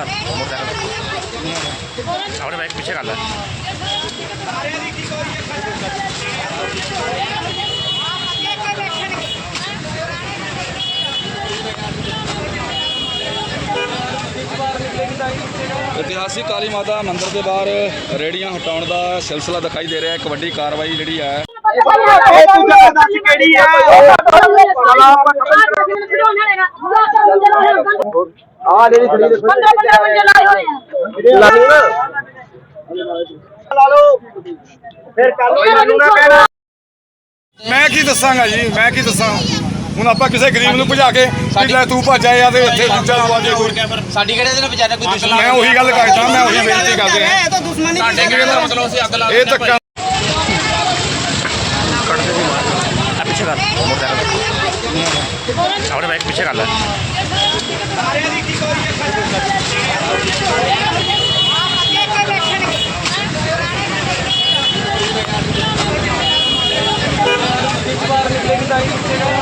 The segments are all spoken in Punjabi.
ਕਰ। ਮੋਟਰਸਾਈਕਲ ਆਪਣੇ ਬਾਈਕ ਪਿੱਛੇ ਕਰ ਲੈ। ਇਤਿਹਾਸਿਕ ਕਾਲੀ ਮਾਤਾ ਮੰਦਿਰ ਦੇ ਬਾਹਰ ਰੇੜੀਆਂ ਹਟਾਉਣ ਦਾ ਸਿਲਸਿਲਾ ਦਿਖਾਈ ਦੇ ਰਿਹਾ ਹੈ। ਇੱਕ ਵੱਡੀ ਕਾਰਵਾਈ ਜਿਹੜੀ ਹੈ। ਇਹ ਤੂੰ ਜਗ੍ਹਾ ਦੱਸ ਕਿਹੜੀ ਹੈ? ਆ ਜਿਹੜੀ ਖੜੀ ਦੇਖੋ 15 15 ਮੰਜੇ ਲਾਏ ਹੋਏ ਆ। ਲਾ ਲਓ। ਫਿਰ ਕੱਲ ਨੂੰ ਮੈਨੂੰ ਨਾ ਕਹਿਣਾ। ਮੈਂ ਕੀ ਦੱਸਾਂਗਾ ਜੀ? ਮੈਂ ਕੀ ਦੱਸਾਂ? ਹੁਣ ਆਪਾਂ ਕਿਸੇ ਗਰੀਬ ਨੂੰ ਭਜਾ ਕੇ ਵੀ ਲੈ ਤੂੰ ਭੱਜ ਆਇਆ ਤੇ ਇੱਥੇ ਦੂਜਾ ਆਵਾਜ਼ੇ ਕੋਈ। ਸਾਡੀ ਕਿਹੜੇ ਦੇ ਨਾਲ ਵਿਚਾਰਾ ਕੋਈ ਦੁਸ਼ਮਣ ਮੈਂ ਉਹੀ ਗੱਲ ਕਰਦਾ? ਮੈਂ ਉਹੀ ਬੇਨਤੀ ਕਰਦੇ। ਆ ਇਹ ਤਾਂ ਦੁਸ਼ਮਣੀ ਸਾਡੇ ਕਿਹੜੇ ਦਾ ਮਤਲਬ ਅਸੀਂ ਅੱਗ ਲਾ ਇਹ ਧੱਕਾ ਕੱਟ ਦੇ ਮਾਰ ਆ ਪਿੱਛੇ ਕਰ। ਮੋਟਰਸਾਈਕਲ ਆਪਣੇ ਬਾਈਕ ਪਿੱਛੇ ਕਰ ਲੈ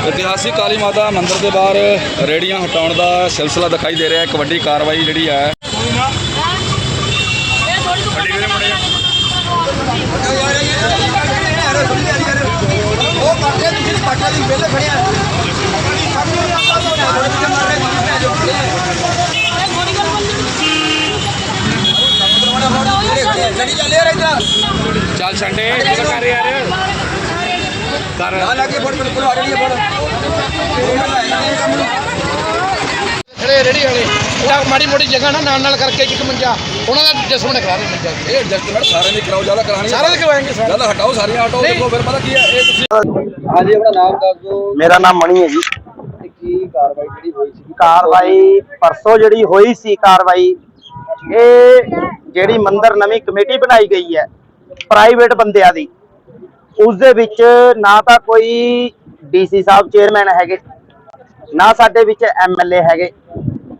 ਇਤਿਹਾਸਿਕ ਕਾਲੀ ਮਾਤਾ ਮੰਦਿਰ ਦੇ ਬਾਹਰ ਰੇੜੀਆਂ ਹਟਾਉਣ ਦਾ ਸਿਲਸਿਲਾ ਦਿਖਾਈ ਦੇ ਰਿਹਾ ਹੈ। ਇੱਕ ਵੱਡੀ ਕਾਰਵਾਈ ਜਿਹੜੀ ਹੈ ਉਹ ਕਰਦੇ ਤੁਸੀਂ ਪਾਟਾ ਦੀ ਵੇਲੇ ਖੜਿਆ ਜੜੀ ਚੱਲੇ ਛੰਡੇ ਕਰ ਯਾਰ? ਕਰ। ਆ ਲੱਗੇ ਫੋਟ ਫੋਟ ਆ ਰਹੀ ਹੈ ਖੜੇ ਰੇੜੀ ਵਾਲੇ। ਇਹਦਾ ਮਾੜੀ ਮੋਟੀ ਜਗ੍ਹਾ ਨਾ ਨਾਲ ਨਾਲ ਕਰਕੇ ਇੱਕ ਮੰਜਾ। ਉਹਨਾਂ ਦਾ ਜਸਮ ਨੇ ਕਰਾ ਦੇ ਮੰਜਾ ਇਹ ਐਡਜਸਟਮੈਂਟ ਸਾਰਿਆਂ ਨੇ ਕਰਾਓ ਜ਼ਿਆਦਾ ਕਰਾਣੀ ਸਾਰਾ ਦੇ ਕਰਵਾਏਂਗੇ ਸਾਰੇ ਜ਼ਿਆਦਾ ਹਟਾਓ ਸਾਰੀਆਂ ਆਟੋ ਦੇਖੋ ਫਿਰ ਪਤਾ ਕੀ ਹੈ ਇਹ ਤੁਸੀਂ ਹਾਂਜੀ ਆਪਣਾ ਨਾਮ ਦੱਸ ਦਿਓ। ਮੇਰਾ ਨਾਮ ਮਣੀ ਹੈ ਜੀ। ਕੀ ਕਾਰਵਾਈ ਜਿਹੜੀ ਹੋਈ ਸੀ? ਕਾਰਵਾਈ ਪਰਸੋਂ ਜਿਹੜੀ ਹੋਈ ਸੀ ਕਾਰਵਾਈ ਇਹ ਜਿਹੜੀ ਮੰਦਰ ਨਵੀਂ ਕਮੇਟੀ ਬਣਾਈ ਗਈ ਹੈ ਪ੍ਰਾਈਵੇਟ ਬੰਦਿਆਂ ਦੀ। ਉਸ ਦੇ ਵਿੱਚ ਨਾ ਤਾਂ ਕੋਈ ਡੀਸੀ ਸਾਹਿਬ ਚੇਅਰਮੈਨ ਹੈਗੇ, ਨਾ ਸਾਡੇ ਵਿੱਚ ਐਮਐਲਏ ਹੈਗੇ।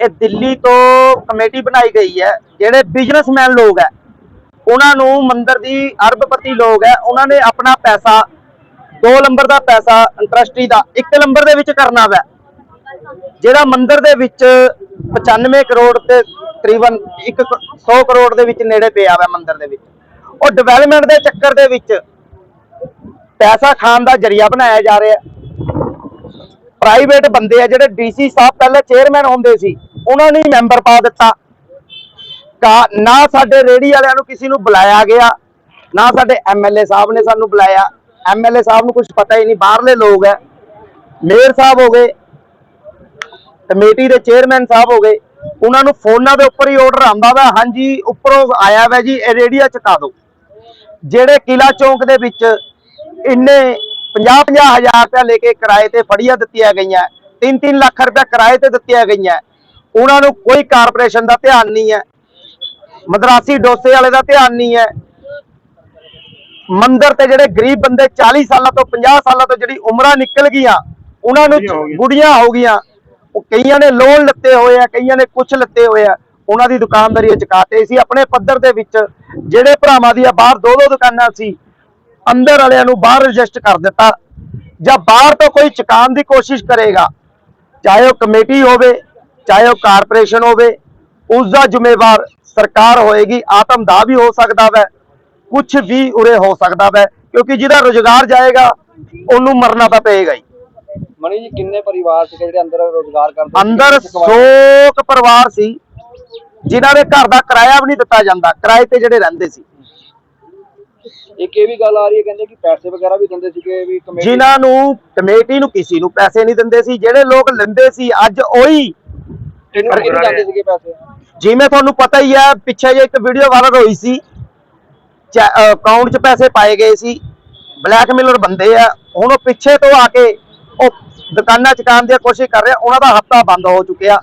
ਇਹ ਦਿੱਲੀ ਤੋਂ ਕਮੇਟੀ ਬਣਾਈ ਗਈ ਹੈ, ਜਿਹੜੇ ਬਿਜ਼ਨਸਮੈਨ ਲੋਕ ਹੈ। ਉਹਨਾਂ ਨੂੰ ਮੰਦਰ ਦੀ ਅਰਬਪਤੀ ਲੋਕ ਹੈ, ਉਹਨਾਂ ਨੇ ਆਪਣਾ ਪੈਸਾ, ਦੋ ਨੰਬਰ ਦਾ ਪੈਸਾ, ਇੰਟਰਸਟੀ ਦਾ, ਇੱਕ ਨੰਬਰ ਦੇ ਵਿੱਚ ਕਰਨਾ ਵੈ। ਜਿਹੜਾ ਮੰਦਿਰ ਦੇ ਵਿੱਚ 95 ਕਰੋੜ ਤੇ ਤਕਰੀਬਨ 100 ਕਰੋੜ ਦੇ ਵਿੱਚ ਨੇੜੇ ਪਿਆ ਵਾ ਮੰਦਿਰ ਦੇ ਵਿੱਚ। ਉਹ ਡਿਵੈਲਪਮੈਂਟ ਦੇ ਚੱਕਰ ਦੇ ਵਿੱਚ ਪੈਸਾ ਖਾਣ ਦਾ ਜਰੀਆ ਬਣਾਇਆ ਜਾ ਰਿਹਾ। ਪ੍ਰਾਈਵੇਟ ਬੰਦੇ ਆ ਜਿਹੜੇ ਡੀਸੀ ਸਾਹਿਬ ਪਹਿਲਾਂ ਚੇਅਰਮੈਨ ਹੁੰਦੇ ਸੀ, ਉਹਨਾਂ ਨੇ ਮੈਂਬਰ ਪਾ ਦਿੱਤਾ। ਨਾ ਸਾਡੇ ਰੇੜੀ ਵਾਲਿਆਂ ਨੂੰ ਕਿਸੇ ਨੂੰ ਬੁਲਾਇਆ ਗਿਆ, ਨਾ ਸਾਡੇ ਐਮਐਲਏ ਸਾਹਿਬ ਨੇ ਸਾਨੂੰ ਬੁਲਾਇਆ। ਐਮਐਲਏ ਸਾਹਿਬ ਨੂੰ ਕੁਝ ਪਤਾ ਹੀ ਨਹੀਂ, ਬਾਹਰਲੇ ਲੋਕ ਹੈ ਮੇਅਰ ਸਾਹਿਬ ਹੋ ਗਏ, ਕਮੇਟੀ ਦੇ ਚੇਅਰਮੈਨ ਸਾਹਿਬ ਹੋ ਗਏ। ਉਹਨਾਂ ਨੂੰ ਫੋਨਾਂ ਦੇ ਉੱਪਰ ਹੀ ਆਰਡਰ ਆਉਂਦਾ ਵਾ। ਹਾਂਜੀ ਉੱਪਰੋਂ ਆਇਆ ਵਾ ਜੀ ਇਹ ਰੇੜੀਆ ਚੁਕਾ ਦਿਓ। ਜਿਹੜੇ ਕਿਲਾ ਚੌਂਕ ਦੇ ਵਿੱਚ ਇੰਨੇ 50-50 ਹਜ਼ਾਰ ਰੁਪਏ ਲੈ ਕੇ ਕਿਰਾਏ ਤੇ ਫੜੀਆਂ ਦਿੱਤੀਆਂ ਗਈਆਂ 3-3 ਲੱਖ ਰੁਪਏ ਕਿਰਾਏ ਤੇ ਦਿੱਤੀਆਂ ਗਈਆਂ ਉਹਨਾਂ ਨੂੰ ਕੋਈ ਕਾਰਪੋਰੇਸ਼ਨ ਦਾ ਧਿਆਨ ਨਹੀਂ ਹੈ ਮਦਰਾਸੀ ਡੋਸੇ ਵਾਲੇ ਦਾ ਧਿਆਨ ਨਹੀਂ ਹੈ। ਮੰਦਰ ਤੇ ਜਿਹੜੇ ਗਰੀਬ ਬੰਦੇ 40 ਸਾਲਾਂ ਤੋਂ 50 ਸਾਲਾਂ ਤੋਂ ਜਿਹੜੀ ਉਮਰਾਂ ਨਿਕਲ ਗਈਆਂ ਉਹਨਾਂ ਨੂੰ ਬੁੜੀਆਂ ਹੋ ਗਈਆਂ। ਉਹ ਕਈਆਂ ਨੇ ਲੋਨ ਲੱਤੇ ਹੋਏ ਆ, ਕਈਆਂ ਨੇ ਕੁਝ ਲੱਤੇ ਹੋਏ ਆ। ਉਹਨਾਂ ਦੀ ਦੁਕਾਨਦਾਰੀ ਚੁਕਾਤੇ ਸੀ। ਆਪਣੇ ਪੱਧਰ ਦੇ ਵਿੱਚ ਜਿਹੜੇ ਭਰਾਵਾਂ ਦੀਆਂ ਬਾਹਰ ਦੋ ਦੋ ਦੁਕਾਨਾਂ ਸੀ, ਅੰਦਰ ਵਾਲਿਆਂ ਨੂੰ ਬਾਹਰ ਰਜਿਸਟ ਕਰ ਦਿੱਤਾ। ਜਾਂ ਬਾਹਰ ਤੋਂ ਕੋਈ ਚੁਕਾਉਣ ਦੀ ਕੋਸ਼ਿਸ਼ ਕਰੇਗਾ, ਚਾਹੇ ਉਹ ਕਮੇਟੀ ਹੋਵੇ, ਚਾਹੇ ਉਹ ਕਾਰਪੋਰੇਸ਼ਨ ਹੋਵੇ, ਉਸ ਦਾ ਜ਼ਿੰਮੇਵਾਰ ਸਰਕਾਰ ਹੋਏਗੀ, ਆਤਮ ਦਾ ਵੀ ਹੋ ਸਕਦਾ ਵੈ ਕੁਝ ਵੀ ਉਰੇ ਹੋ ਸਕਦਾ ਵੈ, ਕਿਉਂਕਿ ਜਿਹਦਾ ਰੋਜ਼ਗਾਰ ਜਾਏਗਾ, ਉਹਨੂੰ ਮਰਨਾ ਤਾਂ ਪਏਗਾ ਹੀ। ਮਣੀ ਜੀ ਕਿੰਨੇ ਪਰਿਵਾਰ ਸੀ ਜਿਹੜੇ ਅੰਦਰ ਰੋਜ਼ਗਾਰ ਕਰਦੇ? ਅੰਦਰ ਕਿੰਨੇ ਕੁ 100 ਕੁ ਪਰਿਵਾਰ ਸੀ ਜਿਨ੍ਹਾਂ ਦੇ ਘਰ ਦਾ ਕਿਰਾਇਆ ਵੀ ਨਹੀਂ ਦਿੱਤਾ ਜਾਂਦਾ। ਕਿਰਾਏ ਤੇ ਜਿਹੜੇ ਰਹਿੰਦੇ ਸੀ। ਇੱਕ ਇਹ ਵੀ ਗੱਲ ਆ ਰਹੀ ਹੈ ਕਹਿੰਦੇ ਕਿ ਪੈਸੇ ਵਗੈਰਾ ਵੀ ਦਿੰਦੇ ਸੀਗੇ ਵੀ ਕਮੇਟੀ ਜਿਨ੍ਹਾਂ ਨੂੰ ਕਮੇਟੀ ਨੂੰ ਕਿਸੇ ਨੂੰ ਪੈਸੇ ਨਹੀਂ ਦਿੰਦੇ ਸੀ ਜਿਹੜੇ ਲੋਕ ਲੈਂਦੇ ਸੀ ਅੱਜ ਉਹੀ ਕਿਹਨੂੰ ਕਿਹਨੂੰ ਜਾਂਦੇ ਸੀਗੇ ਪੈਸੇ? ਜਿਵੇਂ ਤੁਹਾਨੂੰ ਪਤਾ ਹੀ ਹੈ ਪਿੱਛੇ ਜੇ ਇੱਕ ਵੀਡੀਓ ਵਾਇਰਲ ਹੋਈ ਸੀ। ਅਕਾਊਂਟ 'ਚ ਪੈਸੇ ਪਾਏ ਗਏ ਸੀ। ਬਲੈਕਮੇਲਰ ਬੰਦੇ ਆ ਹੁਣ ਉਹ ਪਿੱਛੇ ਤੋਂ ਆ ਕੇ ਉਹ ਦੁਕਾਨਾਂ ਚਕਾਉਣ ਦੀ ਕੋਸ਼ਿਸ਼ ਕਰ ਰਿਹਾ ਉਹਨਾਂ ਦਾ ਹਫਤਾ ਬੰਦ ਹੋ ਚੁੱਕਿਆ।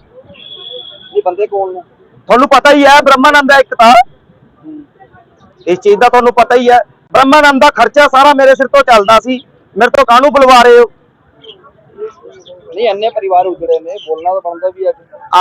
ਇਹ ਬੰਦੇ ਕੌਣ ਨੇ? ਤੁਹਾਨੂੰ ਪਤਾ ਹੀ ਹੈ ਬ੍ਰਹਮਾਨੰਦ ਹੈ ਇੱਕ ਤਾਂ। ਇਸ ਚੀਜ਼ ਦਾ ਤੁਹਾਨੂੰ ਪਤਾ ਹੀ ਹੈ। ਬ੍ਰਹਮਾਨੰਦ ਦਾ ਖਰਚਾ ਸਾਰਾ ਮੇਰੇ ਸਿਰ ਤੋਂ ਚੱਲਦਾ ਸੀ। ਮੇਰੇ ਤੋਂ ਕਾਹਨੂੰ ਬੁਲਵਾ ਰਹੇ ਹੋ? ਨਹੀਂ ਇੰਨੇ ਪਰਿਵਾਰ ਉਜੜੇ ਨੇ ਬੋਲਣਾ ਤਾਂ ਬਣਦਾ ਵੀ ਅੱਜ।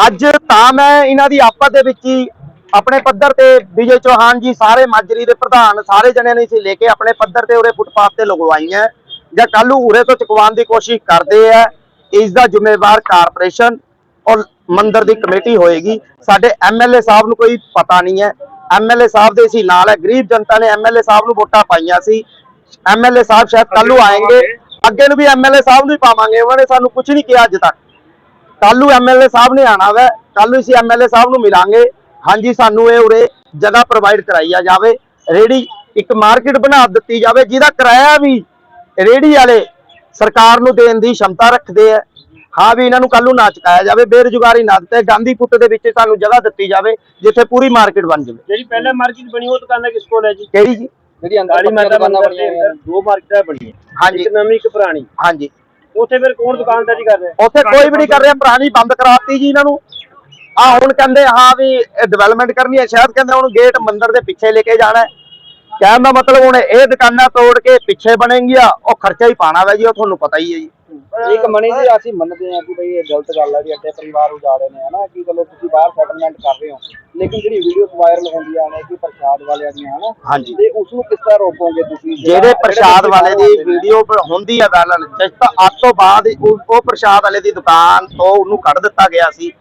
ਅੱਜ ਤਾਂ ਮੈਂ ਇਹਨਾਂ ਦੀ ਆਪਸ ਦੇ ਵਿੱਚ ਹੀ ਆਪਣੇ ਪੱਧਰ ਤੇ ਵਿਜੇ ਚੌਹਾਨ ਜੀ ਸਾਰੇ ਮਾਜਰੀ ਦੇ ਪ੍ਰਧਾਨ ਸਾਰੇ ਜਣਿਆਂ ਨੇ ਇਸੇ ਲੈ ਕੇ ਆਪਣੇ ਪੱਧਰ ਤੇ ਉਰੇ ਫੁੱਟਪਾਥ ਤੇ ਲਗਵਾਈਆਂ। ਜਾਂ ਕੱਲ ਨੂੰ ਉਰੇ ਤੋਂ ਚੁਕਵਾਉਣ ਦੀ ਕੋਸ਼ਿਸ਼ ਕਰਦੇ ਆ, ਇਸ ਦਾ ਜ਼ਿੰਮੇਵਾਰ ਕਾਰਪੋਰੇਸ਼ਨ ਔਰ ਮੰਦਿਰ ਦੀ ਕਮੇਟੀ ਹੋਏਗੀ। ਸਾਡੇ ਐਮਐਲਏ ਸਾਹਿਬ ਨੂੰ ਕੋਈ ਪਤਾ ਨਹੀਂ ਹੈ। ਐਮਐਲਏ ਸਾਹਿਬ ਦੇ ਅਸੀਂ ਨਾਲ ਹੈ। ਗਰੀਬ ਜਨਤਾ ਨੇ ਐਮਐਲਏ ਸਾਹਿਬ ਨੂੰ ਵੋਟਾਂ ਪਾਈਆਂ ਸੀ। ਐਮਐਲਏ ਸਾਹਿਬ ਸ਼ਾਇਦ ਕੱਲ ਨੂੰ ਆਏਂਗੇ। ਅੱਗੇ ਨੂੰ ਵੀ ਐਮਐਲਏ ਸਾਹਿਬ ਨੂੰ ਹੀ ਪਾਵਾਂਗੇ। ਉਹਨਾਂ ਨੇ ਸਾਨੂੰ ਕੁਝ ਨਹੀਂ ਕਿਹਾ ਅੱਜ ਤੱਕ। ਕੱਲ ਨੂੰ ਐਮਐਲਏ ਸਾਹਿਬ ਨੇ ਆਣਾ ਵੈ। ਕੱਲ ਨੂੰ ਅਸੀਂ ਐਮਐਲਏ ਸਾਹਿਬ ਨੂੰ ਮਿਲਾਂਗੇ। ਹਾਂਜੀ, ਸਾਨੂੰ ਇਹ ਉਰੇ ਜਗ੍ਹਾ ਪ੍ਰੋਵਾਈਡ ਕਰਾਈਆ ਜਾਵੇ। ਰੇੜੀ ਇੱਕ ਮਾਰਕੀਟ ਬਣਾ ਦਿੱਤੀ ਜਾਵੇ, ਜਿਹਦਾ ਕਿਰਾਇਆ ਵੀ ਰੇੜੀ ਵਾਲੇ ਸਰਕਾਰ ਨੂੰ ਦੇਣ ਦੀ ਸ਼ਮਤਾ ਰੱਖਦੇ ਆ। ਹਾਂ ਵੀ ਇਹਨਾਂ ਨੂੰ ਕੱਲ ਨੂੰ ਨਾ ਚੁਕਾਇਆ ਜਾਵੇ ਬੇਰੁਜ਼ਗਾਰੀ ਨਾ ਦਿੱਤੇ ਗਾਂਧੀ ਪੁੱਤ ਦੇ ਵਿੱਚ ਸਾਨੂੰ ਜਗ੍ਹਾ ਦਿੱਤੀ ਜਾਵੇ ਜਿੱਥੇ ਪੂਰੀ ਮਾਰਕੀਟ ਬਣ ਜਾਵੇ। ਜਿਹੜੀ ਪਹਿਲਾਂ ਮਾਰਕੀਟ ਬਣੀ ਉਹ ਦੁਕਾਨਾਂ ਕਿਸ ਕੋਲ ਹੈ ਜੀ? ਕਿਹੜੀ ਜੀ? ਜਿਹੜੀ ਅੰਦਰ ਦੁਕਾਨਾਂ ਬਣੀਆਂ ਦੇ ਮਾਰਕੀਟਾਂ ਬਣੀਆਂ ਹਾਂਜੀ। ਇੱਕ ਨਵੀਂ ਇੱਕ ਪੁਰਾਣੀ। ਹਾਂਜੀ। ਉੱਥੇ ਫਿਰ ਕੌਣ ਦੁਕਾਨਦਾਰੀ ਕਰ ਰਿਹਾ? ਉੱਥੇ ਕੋਈ ਵੀ ਨਹੀਂ ਕਰ ਰਿਹਾ ਪੁਰਾਣੀ ਬੰਦ ਕਰਾਤੀ ਜੀ ਇਹਨਾਂ ਨੂੰ। ਆ ਹੁਣ ਕਹਿੰਦੇ ਹਾਂ ਵੀ ਡਿਵੈਲਪਮੈਂਟ ਕਰਨੀ ਹੈ ਸ਼ਾਇਦ ਕਹਿੰਦੇ ਹੁਣ ਗੇਟ ਮੰਦਿਰ ਦੇ ਪਿੱਛੇ ਲੈ ਕੇ ਜਾਣਾ ਹੈ। ਕਹਿਣ ਦਾ ਮਤਲਬ ਹੁਣ ਇਹ ਦੁਕਾਨਾਂ ਤੋੜ ਕੇ ਪਿੱਛੇ ਬਣੇਗੀਆਂ ਉਹ ਖਰਚਾ ਹੀ ਪਾਣਾ ਵਾ ਜੀ ਉਹ ਤੁਹਾਨੂੰ ਪਤਾ ਹੀ ਹੈ ਜੀ। ਇੱਕ ਮਣੀ ਜੀ ਅਸੀਂ ਮੰਨਦੇ ਹਾਂ ਕਿ ਬਈ ਇਹ ਗਲਤ ਗੱਲ ਹੈ ਵੀ ਅੱਡੇ ਪਰਿਵਾਰ ਉਜਾੜੇ ਨੇ ਹਨਾ? ਕਿ ਚਲੋ ਤੁਸੀਂ ਬਾਹਰ ਸੈਟਲਮੈਂਟ ਕਰ ਰਹੇ ਹੋ ਲੇਕਿਨ ਜਿਹੜੀ ਵੀਡੀਓਜ਼ ਵਾਇਰਲ ਹੁੰਦੀਆਂ ਨੇ ਕਿ ਪ੍ਰਸ਼ਾਦ ਵਾਲਿਆਂ ਦੀਆਂ ਹਨਾ? ਹਾਂਜੀ। ਤੇ ਉਸ ਨੂੰ ਕਿਸ ਤਰ੍ਹਾਂ ਰੋਕੋਗੇ ਤੁਸੀਂ? ਜਿਹੜੇ ਪ੍ਰਸ਼ਾਦ ਵਾਲੇ ਦੀ ਵੀਡੀਓ ਹੁੰਦੀ ਹੈ ਵਾਇਰਲ ਜਿਸ ਤਾਂ ਅੱਜ ਤੋਂ ਬਾਅਦ ਉਹ ਉਹ ਪ੍ਰਸ਼ਾਦ ਵਾਲੇ ਦੀ ਦੁਕਾਨ ਤੋਂ ਉਹਨੂੰ ਕੱਢ ਦਿੱਤਾ ਗਿਆ ਸੀ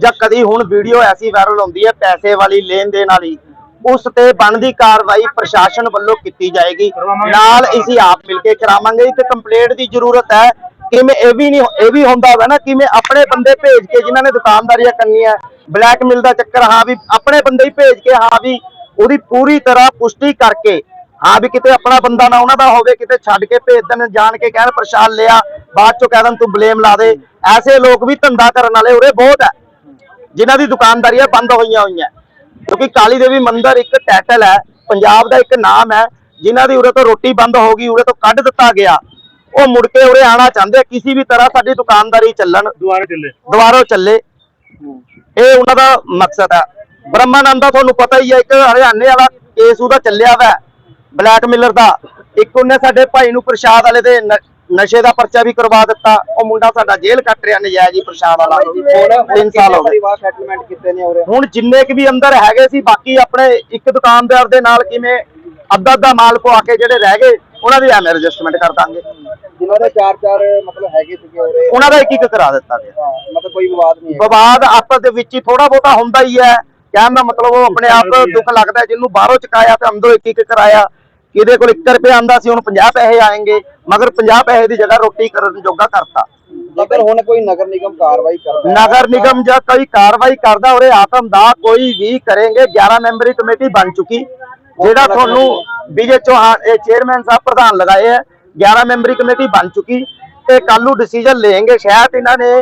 ਜਾਂ ਕਦੀ ਹੁਣ ਵੀਡੀਓ ਐਸੀ ਵਾਇਰਲ ਹੁੰਦੀ ਹੈ ਪੈਸੇ ਵਾਲੀ ਲੈਣ ਦੇਣ ਵਾਲੀ ਉਸ ਤੇ ਬਣਦੀ ਕਾਰਵਾਈ ਪ੍ਰਸ਼ਾਸਨ ਵੱਲੋਂ ਕੀਤੀ ਜਾਏਗੀ। ਨਾਲ ਅਸੀਂ ਆਪ ਮਿਲ ਕੇ ਕਰਾਵਾਂਗੇ। ਇੱਕ ਕੰਪਲੇਂਟ ਦੀ ਜ਼ਰੂਰਤ ਹੈ। ਕਿਵੇਂ ਇਹ ਵੀ ਨਹੀਂ ਇਹ ਵੀ ਹੁੰਦਾ ਹੋਵੇ ਨਾ, ਕਿਵੇਂ ਆਪਣੇ ਬੰਦੇ ਭੇਜ ਕੇ ਜਿਨ੍ਹਾਂ ਨੇ ਦੁਕਾਨਦਾਰੀਆਂ ਕਰਨੀਆਂ ਬਲੈਕਮੇਲ ਦਾ ਚੱਕਰ, ਹਾਂ ਵੀ ਆਪਣੇ ਬੰਦੇ ਹੀ ਭੇਜ ਕੇ, ਹਾਂ ਵੀ ਉਹਦੀ ਪੂਰੀ ਤਰ੍ਹਾਂ ਪੁਸ਼ਟੀ ਕਰਕੇ, ਹਾਂ ਵੀ ਕਿਤੇ ਆਪਣਾ ਬੰਦਾ ਨਾ ਉਹਨਾਂ ਦਾ ਹੋਵੇ, ਕਿਤੇ ਛੱਡ ਕੇ ਭੇਜ ਦੇਣ, ਜਾਣ ਕੇ ਕਹਿਣ ਪ੍ਰਸ਼ਾਦ ਲਿਆ, ਬਾਅਦ ਚੋਂ ਕਹਿ ਦੇਣ, ਤੂੰ ਬਲੇਮ ਲਾ ਦੇ। ਐਸੇ ਲੋਕ ਵੀ ਧੰਦਾ ਕਰਨ ਵਾਲੇ ਉਰੇ ਬਹੁਤ ਹੈ, ਜਿਨ੍ਹਾਂ ਦੀ ਦੁਕਾਨਦਾਰੀਆਂ ਬੰਦ ਹੋਈਆਂ ਹੋਈਆਂ। ਕਿਉਂਕਿ ਕਾਲੀ ਦੇਵੀ ਮੰਦਿਰ ਇੱਕ ਟਾਈਟਲ ਹੈ ਪੰਜਾਬ ਦਾ ਇੱਕ ਨਾਮ ਹੈ ਜਿਨ੍ਹਾਂ ਦੀ ਉਰੇ ਤੋਂ ਰੋਟੀ ਬੰਦ ਹੋ ਗਈ ਉਰੇ ਤੋਂ ਕੱਢ ਦਿੱਤਾ ਗਿਆ। ਉਹ ਮੁੜ ਕੇ ਉਰੇ ਆਣਾ ਚਾਹੁੰਦੇ ਆ, ਕਿਸੇ ਵੀ ਤਰ੍ਹਾਂ ਸਾਡੀ ਦੁਕਾਨਦਾਰੀ ਚੱਲਣ। ਦੁਆਰੇ ਚੱਲੇ। ਦੁਬਾਰਾ ਚੱਲੇ। ਇਹ ਉਹਨਾਂ ਦਾ ਮਕਸਦ ਹੈ। ਬ੍ਰਹਮਾਨੰਦ ਦਾ ਤੁਹਾਨੂੰ ਪਤਾ ਹੀ ਹੈ ਇੱਕ ਹਰਿਆਣੇ ਵਾਲਾ ਕੇਸ ਉਹਦਾ ਚੱਲਿਆ ਵਾ ਬਲੈਕਮੇਲਰ ਦਾ। ਇੱਕ ਉਹਨੇ ਸਾਡੇ ਭਾਈ ਨੂੰ ਪ੍ਰਸ਼ਾਦ ਵਾਲੇ ਦੇ ਨਸ਼ੇ ਦਾ ਪਰਚਾ ਵੀ ਕਰਵਾ ਦਿੱਤਾ। ਉਹ ਮੁੰਡਾ ਸਾਡਾ ਜੇਲ੍ਹ ਕੱਟ ਰਿਹਾ ਨਜਾਇਜ਼ ਹੀ ਪ੍ਰਸ਼ਾਦ ਵਾਲਾ। ਹੁਣ ਤਿੰਨ ਸਾਲ ਹੋ ਗਏ। ਪਰਿਵਾਰ ਸੈਟਲਮੈਂਟ ਕੀਤੇ ਨੇ ਉਰੇ। ਹੁਣ ਜਿੰਨੇ ਕੁ ਵੀ ਅੰਦਰ ਹੈਗੇ ਸੀ ਬਾਕੀ ਆਪਣੇ ਇੱਕ ਦੁਕਾਨਦਾਰ ਦੇ ਨਾਲ ਕਿਵੇਂ ਅੱਧਾ ਅੱਧਾ ਮਾਲ ਪਵਾ ਕੇ ਜਿਹੜੇ ਰਹਿ ਗਏ ਉਹਨਾਂ ਦੀ ਐਵੇਂ ਰਜਿਸਟਰਮੈਂਟ ਕਰ ਦਾਂਗੇ। ਜਿਨ੍ਹਾਂ ਦੇ ਚਾਰ ਚਾਰ ਮਤਲਬ ਹੈਗੇ ਸੀਗੇ ਉਰੇ। ਉਹਨਾਂ ਦਾ ਇੱਕ ਇੱਕ ਕਰਾ ਦਿੱਤਾ ਗਿਆ। ਹਾਂ, ਮਤਲਬ ਕੋਈ ਵਿਵਾਦ ਨਹੀਂ ਹੈ ਵਿਵਾਦ ਆਪਸ ਦੇ ਵਿੱਚ ਹੀ ਥੋੜਾ ਬਹੁਤਾ ਹੁੰਦਾ ਹੀ ਹੈ। ਕਹਿਣ ਦਾ ਮਤਲਬ ਉਹ ਆਪਣੇ ਆਪ ਦੁੱਖ ਲੱਗਦਾ ਜਿਹਨੂੰ ਬਾਹਰੋਂ ਚਕਾਇਆ ਤੇ ਅੰਦਰੋਂ ਇੱਕ ਇੱਕ ਕਰਾਇਆ। ਕਿਹਦੇ ਕੋਲ 1 ਰੁਪਏ ਆਂਦਾ ਸੀ ਹੁਣ 50 ਪੈਸੇ ਆਏਂਗੇ ਮਗਰ 50 ਪੈਸੇ ਦੀ ਜਗ੍ਹਾ ਰੋਟੀ ਕਰਨ ਜੋਗਾ ਕਰਤਾ। ਜੇਕਰ ਹੁਣ ਕੋਈ ਨਗਰ ਨਿਗਮ ਕਾਰਵਾਈ ਕਰਦਾ ਨਗਰ ਨਿਗਮ ਜਾਂ ਕੋਈ ਕਾਰਵਾਈ ਕਰਦਾ ਉਰੇ ਆਤਮ ਦਾ ਕੋਈ ਵੀ ਕਰੇਂਗੇ 11 ਮੈਂਬਰੀ ਕਮੇਟੀ ਬਣ ਚੁੱਕੀ। ਜਿਹੜਾ ਤੁਹਾਨੂੰ ਵਿਜੇ ਚੌਹਾਨ ਇਹ ਚੇਅਰਮੈਨ ਸਾਹਿਬ ਪ੍ਰਧਾਨ ਲਗਾਏ ਹੈ 11 ਮੈਂਬਰੀ ਕਮੇਟੀ ਬਣ ਚੁੱਕੀ। ਤੇ ਕੱਲ ਨੂੰ ਡਿਸੀਜਨ ਲੈਣਗੇ ਸ਼ਾਇਦ ਇਹਨਾਂ ਨੇ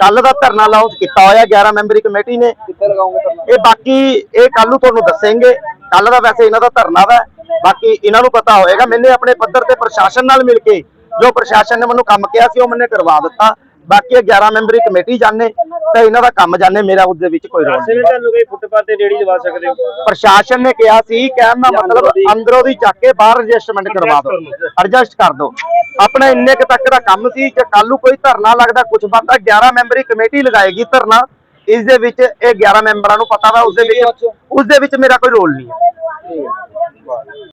ਕੱਲ ਦਾ ਧਰਨਾ ਲਾਉਂਚ ਕੀਤਾ ਹੋਇਆ 11 ਮੈਂਬਰੀ ਕਮੇਟੀ ਨੇ। ਕਿੱਥੇ ਲਗਾਉਂਗੇ ਧਰਨਾ? ਇਹ ਬਾਕੀ ਇਹ ਕੱਲ ਨੂੰ ਤੁਹਾਨੂੰ ਦੱਸਣਗੇ ਕੱਲ ਦਾ ਵੈਸੇ ਇਹਨਾਂ ਦਾ ਧਰਨਾ ਵਾ। ਬਾਕੀ ਇਹਨਾਂ ਨੂੰ ਪਤਾ ਹੋਏਗਾ ਮੈਨੇ ਆਪਣੇ ਪੱਧਰ ਤੇ ਪ੍ਰਸ਼ਾਸਨ ਨਾਲ ਮਿਲ ਕੇ ਜੋ ਪ੍ਰਸ਼ਾਸਨ ਨੇ ਮੈਨੂੰ ਕੰਮ ਕਿਹਾ ਸੀ ਉਹ ਮੈਨੇ ਕਰਵਾ ਦਿੱਤਾ। ਬਾਕੀ ਇਹ 11 ਮੈਂਬਰੀ ਕਮੇਟੀ ਜਾਣੇ ਤੇ ਇਹਨਾਂ ਦਾ ਕੰਮ ਜਾਣੇ ਮੇਰਾ ਉਹਦੇ ਵਿੱਚ ਕੋਈ ਰੋਲ ਨਹੀਂ ਤੁਹਾਨੂੰ ਕੋਈ ਫੁੱਟਪਾਥ ਤੇ ਰੇੜੀ ਦਵਾ ਸਕਦੇ ਹੋ? ਪ੍ਰਸ਼ਾਸਨ ਨੇ ਕਿਹਾ ਸੀ ਕਹਿਣ ਦਾ ਮਤਲਬ ਅੰਦਰੋਂ ਦੀ ਚੱਕ ਕੇ ਬਾਹਰ ਰਜਿਸਟਰਮੈਂਟ ਕਰਵਾ ਦਿਓ। ਐਡਜਸਟ ਕਰ ਦਿਓ। ਆਪਣਾ ਇੰਨੇ ਕੁ ਤੱਕ ਦਾ ਕੰਮ ਸੀ ਕਿ ਕੱਲ ਨੂੰ ਕੋਈ ਧਰਨਾ ਲੱਗਦਾ ਕੁਝ ਬੰਦਾ 11 ਮੈਂਬਰੀ ਕਮੇਟੀ ਲਗਾਏਗੀ ਧਰਨਾ ਇਸ ਦੇ ਵਿੱਚ ਇਹ 11 ਮੈਂਬਰਾਂ ਨੂੰ ਪਤਾ ਵਾ ਉਸ ਦੇ ਵਿੱਚ ਉਸ ਦੇ ਵਿੱਚ ਮੇਰਾ ਕੋਈ ਰੋਲ ਨਹੀਂ ਹੈ। ਠੀਕ ਹੈ